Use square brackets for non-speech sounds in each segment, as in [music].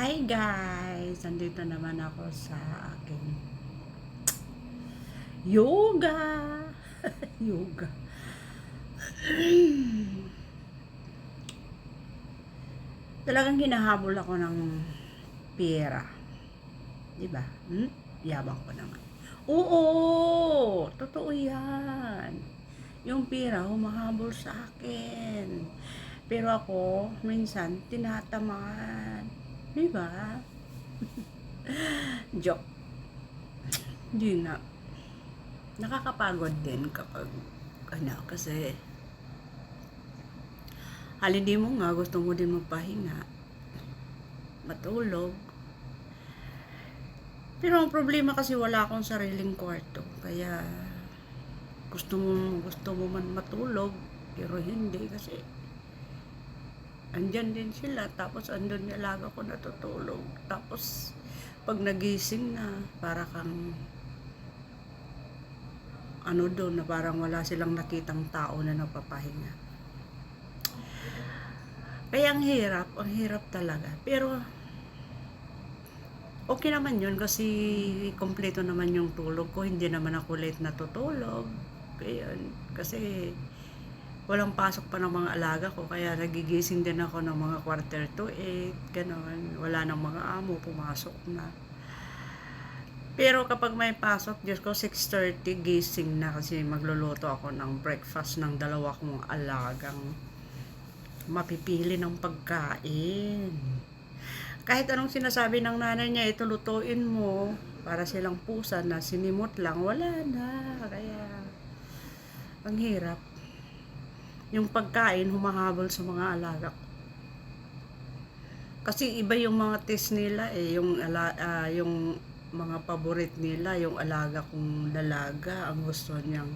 Hi guys! Nandito naman ako sa aking yoga! [laughs] yoga. Talagang hinahabol ako ng pera. Di ba? Hmm? Yabang ko naman. Oo! Totoo yan. Yung pera humahabol sa akin. Pero ako, minsan, tinatamaan. Di ba? Joke. Hindi na. Nakakapagod din kapag, ano, kasi, halindi mo nga, gusto mo din magpahinga. Matulog. Pero ang problema kasi wala akong sariling kwarto. Kaya, gusto mo, gusto mo man matulog, pero hindi kasi andyan din sila. Tapos andun yung alaga ko natutulog. Tapos pag nagising na, para kang ano doon na parang wala silang nakitang tao na napapahinga. Kaya ang hirap, ang hirap talaga. Pero okay naman yun kasi kompleto naman yung tulog ko. Hindi naman ako late natutulog. Kaya, kasi walang pasok pa ng mga alaga ko kaya nagigising din ako ng mga quarter to 8 ganon. Wala nang mga amo pumasok na. Pero kapag may pasok Diyos ko 6.30 gising na kasi magluluto ako ng breakfast ng dalawa kong alagang mapipili ng pagkain. Kahit anong sinasabi ng nanay niya ito lutuin mo. Para silang pusa na sinimot lang wala na. Kaya ang hirap yung pagkain humahabol sa mga alaga ko. Kasi iba yung mga taste nila eh, yung ala, ah, yung mga paborit nila, yung alaga kong dalaga, ang gusto niyang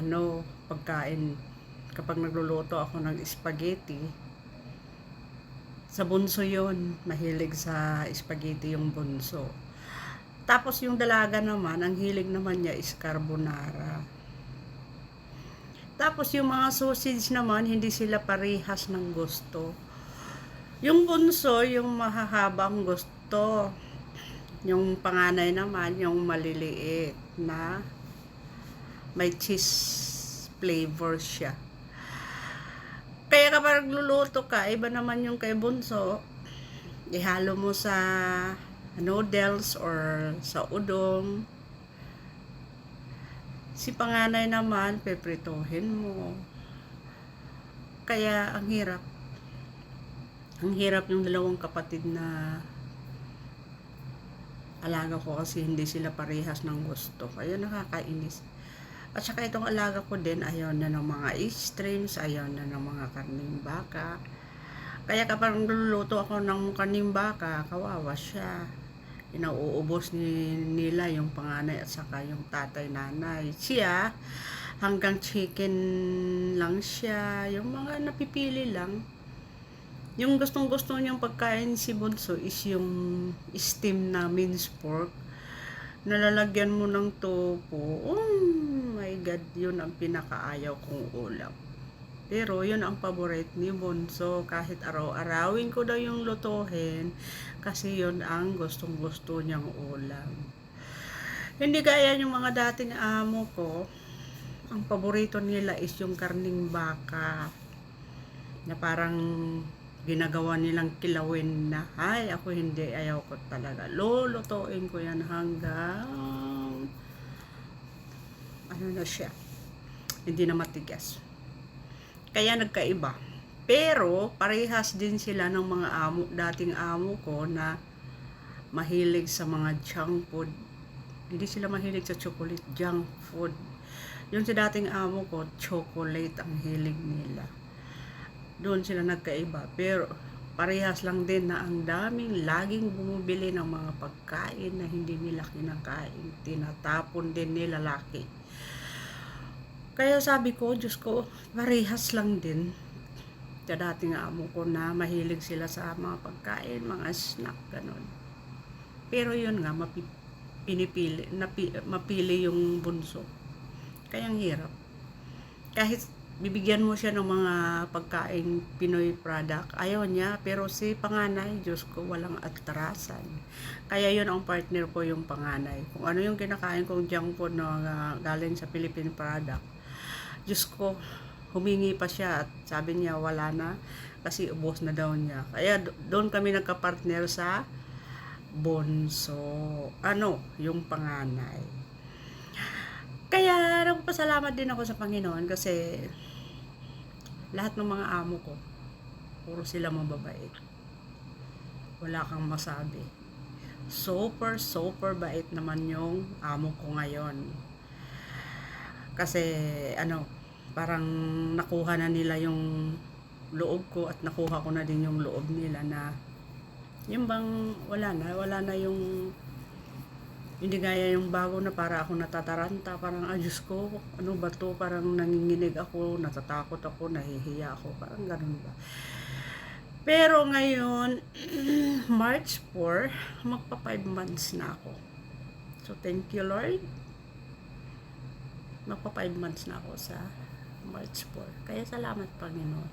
ano, pagkain kapag nagluluto ako ng spaghetti. Sa bunso yon mahilig sa spaghetti yung bunso. Tapos yung dalaga naman, ang hilig naman niya is carbonara. Tapos yung mga sausage naman, hindi sila parehas ng gusto. Yung bunso, yung mahahabang gusto. Yung panganay naman, yung maliliit na may cheese flavor siya. Kaya kapag luluto ka, iba naman yung kay bunso. Ihalo mo sa noodles or sa udong Si panganay naman, pepritohin mo. Kaya, ang hirap. Ang hirap yung dalawang kapatid na alaga ko kasi hindi sila parehas ng gusto. Kaya nakakainis. At saka itong alaga ko din, ayaw na ng mga streams, ayaw na ng mga karning baka. Kaya kapag luluto ako ng karning baka, kawawa siya inauubos ni, nila yung panganay at saka yung tatay nanay. Siya, hanggang chicken lang siya. Yung mga napipili lang. Yung gustong gusto niyang pagkain si Bunso is yung steam na minced pork. Nalalagyan mo ng tofu. Oh my God, yun ang pinakaayaw kong ulam. Pero yun ang paborite ni Bonso. Kahit araw-arawin ko daw yung lutuhin. Kasi yun ang gustong gusto niyang ulam. Hindi kaya yung mga dating amo ko. Ang paborito nila is yung karning baka. Na parang ginagawa nilang kilawin na. Ay, ako hindi. Ayaw ko talaga. Lulutuin ko yan hanggang ano na siya. Hindi na matigas. Kaya nagkaiba. Pero, parehas din sila ng mga amo, dating amo ko na mahilig sa mga junk food. Hindi sila mahilig sa chocolate, junk food. Yung sa dating amo ko, chocolate ang hilig nila. Doon sila nagkaiba. Pero, parehas lang din na ang daming laging bumibili ng mga pagkain na hindi nila kinakain. Tinatapon din nila laki. Kaya sabi ko, Diyos ko, parehas lang din. Sa dating amo ko na mahilig sila sa mga pagkain, mga snack, ganun. Pero yun nga, mapi, napi, mapili yung bunso. Kaya ang hirap. Kahit bibigyan mo siya ng mga pagkain Pinoy product. Ayaw niya, pero si panganay, Diyos ko, walang atrasan. Kaya yun ang partner ko yung panganay. Kung ano yung kinakain kong junk food na ah, galing sa Philippine product, Diyos ko, humingi pa siya at sabi niya wala na kasi ubos na daw niya. Kaya do- doon kami nagka-partner sa Bonso. Ano, yung panganay. Kaya nagpasalamat din ako sa Panginoon kasi lahat ng mga amo ko, puro sila mababait. Wala kang masabi. Super, super bait naman yung amo ko ngayon. Kasi, ano, parang nakuha na nila yung loob ko at nakuha ko na din yung loob nila na yung bang wala na, wala na yung hindi gaya yung bago na para ako natataranta, parang ah Diyos ko, ano ba to, parang nanginginig ako, natatakot ako, nahihiya ako, parang ganun ba. Pero ngayon, [clears throat] March 4, magpa 5 months na ako. So thank you Lord. Magpa 5 months na ako sa March 4. Kaya salamat Panginoon.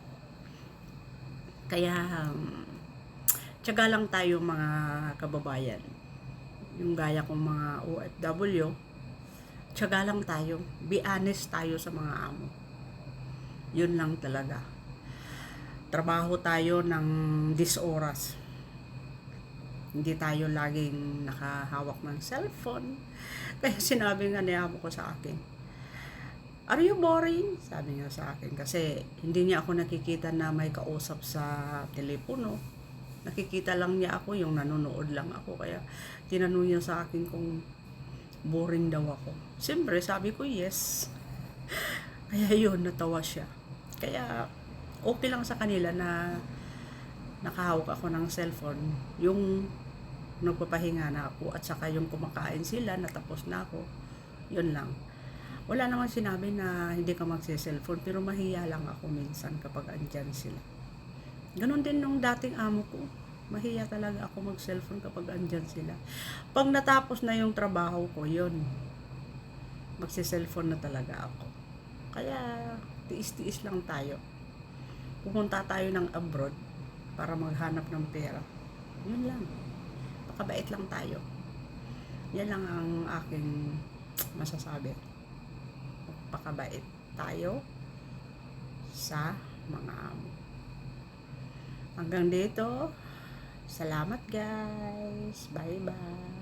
Kaya, um, tiyaga lang tayo mga kababayan yung gaya kong mga OFW, tiyaga lang tayo. Be honest tayo sa mga amo. Yun lang talaga. Trabaho tayo ng 10 oras. Hindi tayo laging nakahawak ng cellphone. [laughs] Kaya sinabi nga ni amo ko sa akin, Are you boring? Sabi niya sa akin. Kasi hindi niya ako nakikita na may kausap sa telepono nakikita lang niya ako, yung nanonood lang ako. Kaya tinanong niya sa akin kung boring daw ako. Siyempre, sabi ko yes. [laughs] Kaya yun, natawa siya. Kaya okay lang sa kanila na nakahawak ako ng cellphone. Yung nagpapahinga na ako at saka yung kumakain sila, natapos na ako. Yun lang. Wala naman sinabi na hindi ka magse-cellphone pero mahiya lang ako minsan kapag andyan sila. Ganon din nung dating amo ko. Mahiya talaga ako mag-cellphone kapag andyan sila. Pag natapos na yung trabaho ko, yun. Magsi-cellphone na talaga ako. Kaya, tiis-tiis lang tayo. Pumunta tayo ng abroad para maghanap ng pera. Yun lang. Pakabait lang tayo. Yan lang ang aking masasabi. Pakabait tayo sa mga amo. Hanggang dito. Salamat guys. Bye bye.